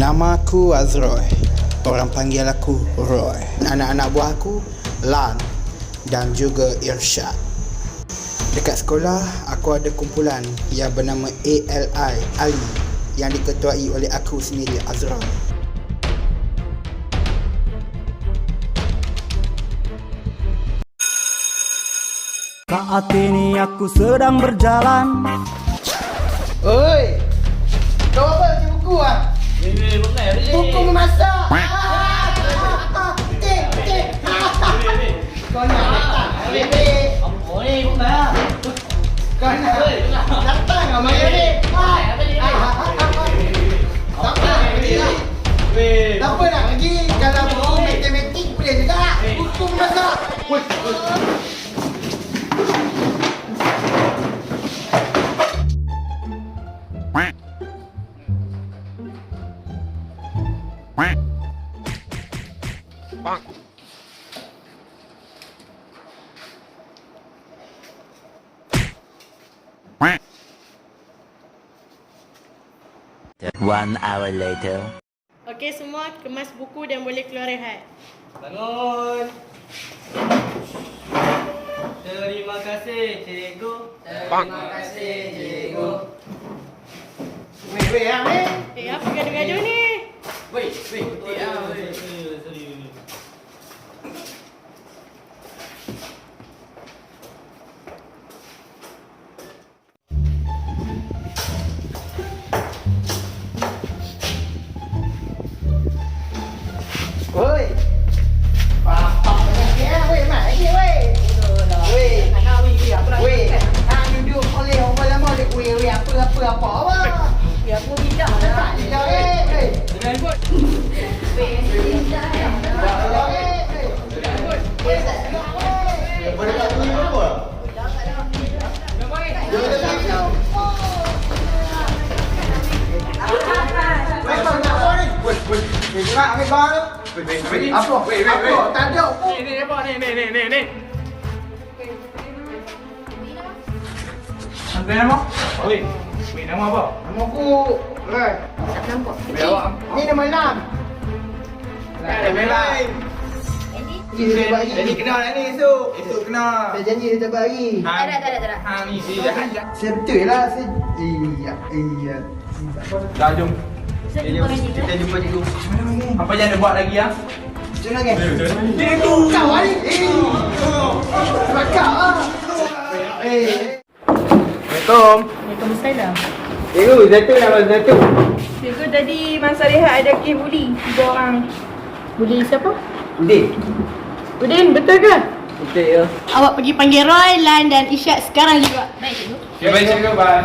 Nama aku Azroy. Orang panggil aku Roy. Anak-anak buah aku Lan dan juga Irsyad. Dekat sekolah, aku ada kumpulan yang bernama ALI Ali yang diketuai oleh aku sendiri Azroy. Saat ini aku sedang berjalan Oi! Kau apa buku ah? Buku memasak. Ah, Cik, cik. Kau nak datang? Bebek. Kau nak datang ah, Maya ni? Ah, ah, ah, ah, ah. Tak apa nak pergi lah. Tak apa nak pergi. Kalau buku matematik boleh juga. Buku memasak. One hour later. Okey semua kemas buku dan boleh keluar rehat. Bangun. Terima kasih cikgu. Terima kasih cikgu. weh, weh, ah, weh. Eh apa gaduh-gaduh ni? Wei, wei, betul ah. wei. Apa? Apa? Tak ada apa. Ni ni apa ni ni ni ni ni. Sampai nama? Oi. Wei, nama apa? Nama aku Rai. Awak. Ni nama Lam. Dah bagi. Jadi kenal lah ni esok. Esok kenal. Dah janji tak bagi. Tak ada, tak ada, tak ada. Ha ni. Saya betul lah. Saya... Iya, iya. Dah jom. Kita jumpa cikgu. Apa jangan buat lagi ah? Macam mana kan? Cikgu. Kau ni. Eh. Sebab kau lah. Eh. Assalamualaikum. Waalaikumsalam. Cikgu, Zaitun nama Zaitun. Cikgu tadi masa rehat ada kes buli Tiga orang Boleh siapa? Udin. Udin betul ke? Betul ya. Awak pergi panggil Roy, Lan dan Isyad sekarang juga. Baik cikgu. Okay, baik cikgu, bye.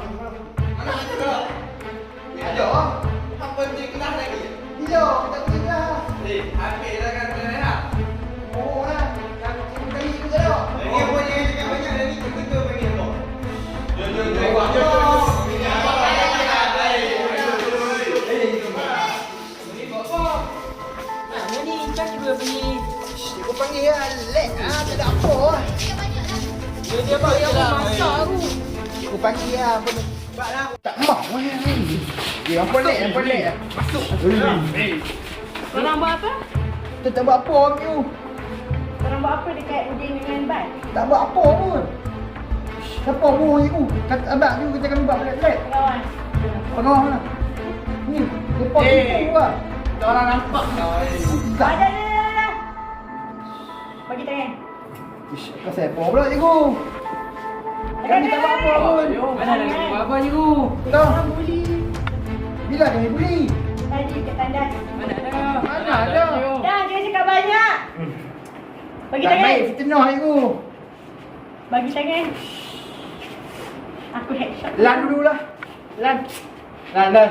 Ada. Dia kelas lagi? Bila? Kita pergi kelas. Eh, habis dah kan benar Oh, lah. Kan kita pergi juga dah. Lagi apa jangan cakap banyak dah ni cikgu tu panggil apa? Jom jom jom. Oh, Jom jom. Mana ni kan cikgu pergi Cikgu panggil lah. Lek lah. Tak ada apa lah. Dia dia apa? Yang masak aku Cikgu panggil lah. Apa ni? Tak mau lah. Dia yang pelik, yang pelik. Masuk. Korang buat apa? Kita tak buat apa tu. Korang buat apa dekat Udin dengan Ban? Tak buat apa pun. Siapa buah ibu? Kata abang tu kita kena buat. Kawan. Pengawal mana? Ni, lepas Eh. ibu lah. Orang nampak kau. Ada, ada, ada, ada. Bagi tangan. Ish, kau siapa pula cikgu? Kami tak buat apa pun. Mana ada buat apa cikgu? Tahu? Orang bully. Bila kami beli? Tadi kat tandas. Mana ada? Mana ada? Dah, dia cakap banyak. Bagi Tak tangan. baik fitnah cikgu. Bagi tangan. Aku headshot. Lan dulu lah. Lan. Lan, Lan.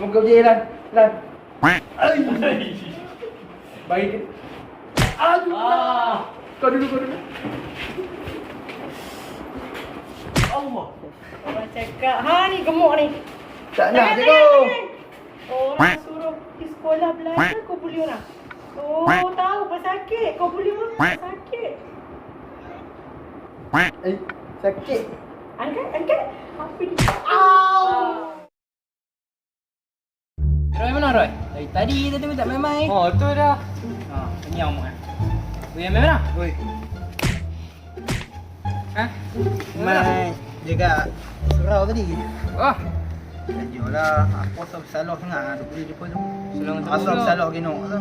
Muka je Lan. Lan. Ai. Baik. Aduh. Ah. Kau dulu, kau dulu. Allah. Orang cakap, ha ni gemuk ni. Tak nak je kau. tangan. Orang suruh pergi sekolah belajar kau bully orang. Oh, tahu pasal sakit. Kau bully orang sakit. Eh, sakit. Angkat, angkat. Apa ni? Roy mana Roy? Dari tadi kita tengok tak main-main. Oh, tu dah. Ha, kenyang mak. Wei, main mana? Oi. Ha? Mai jaga surau tadi. Oh, Yalah, aku asal bersalah sangat tu boleh jumpa tu. Salah dengan Asal tahu bersalah gino tu.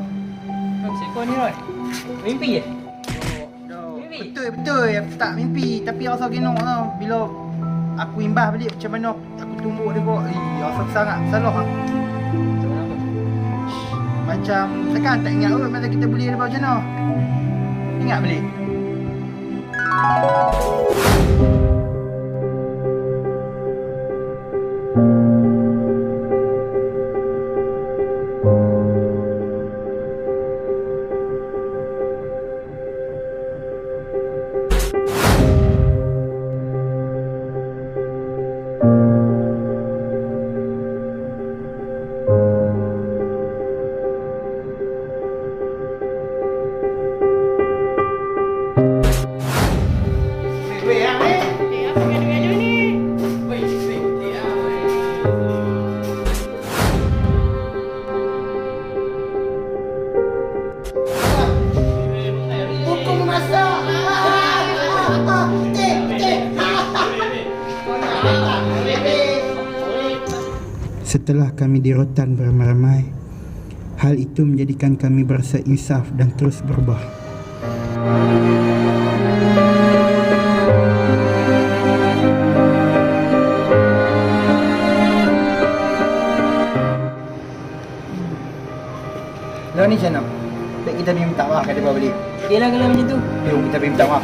Seko ni Roy. Mimpi je? Betul betul aku tak mimpi tapi asal gino tu bila aku imbah balik macam mana aku tumbuk dia kok. Eh, asal sangat bersalah. ah. Macam apa? Tekan tak ingat kot masa kita beli dia macam mana. Ingat balik. Setelah kami dirotan beramai-ramai, hal itu menjadikan kami berasa insaf dan terus berubah. Lalu ni macam mana? Baik kita pergi minta maaf kat dia bawa balik. Okey lah kalau macam tu. Jom kita pergi minta maaf.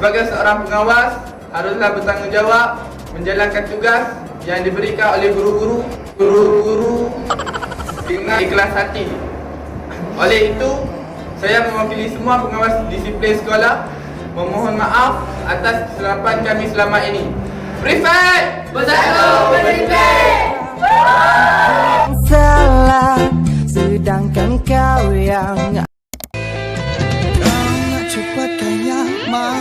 Sebagai seorang pengawas, haruslah bertanggungjawab menjalankan tugas yang diberikan oleh guru-guru, guru-guru dengan ikhlas hati. Oleh itu, saya mewakili semua pengawas disiplin sekolah memohon maaf atas kesilapan kami selama ini. Prefect! Bersatu Prefect! Salah, sedangkan kau yang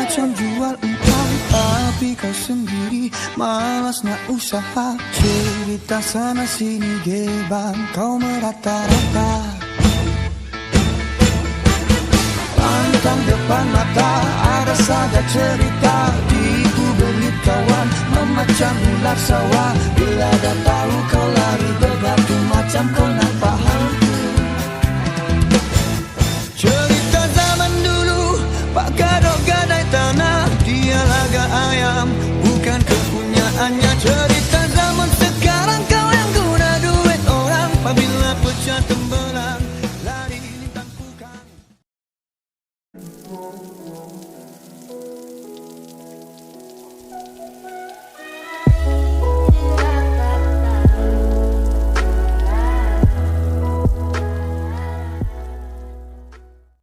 macam jual empang Tapi kau sendiri malas nak usaha. Cerita sana sini gebang kau merata-rata. Pantang depan mata ada saja cerita. Tipu belit kawan memacam ular sawah. Bila dah tahu kau lari berbatu macam kau nampak hantu shut the moon.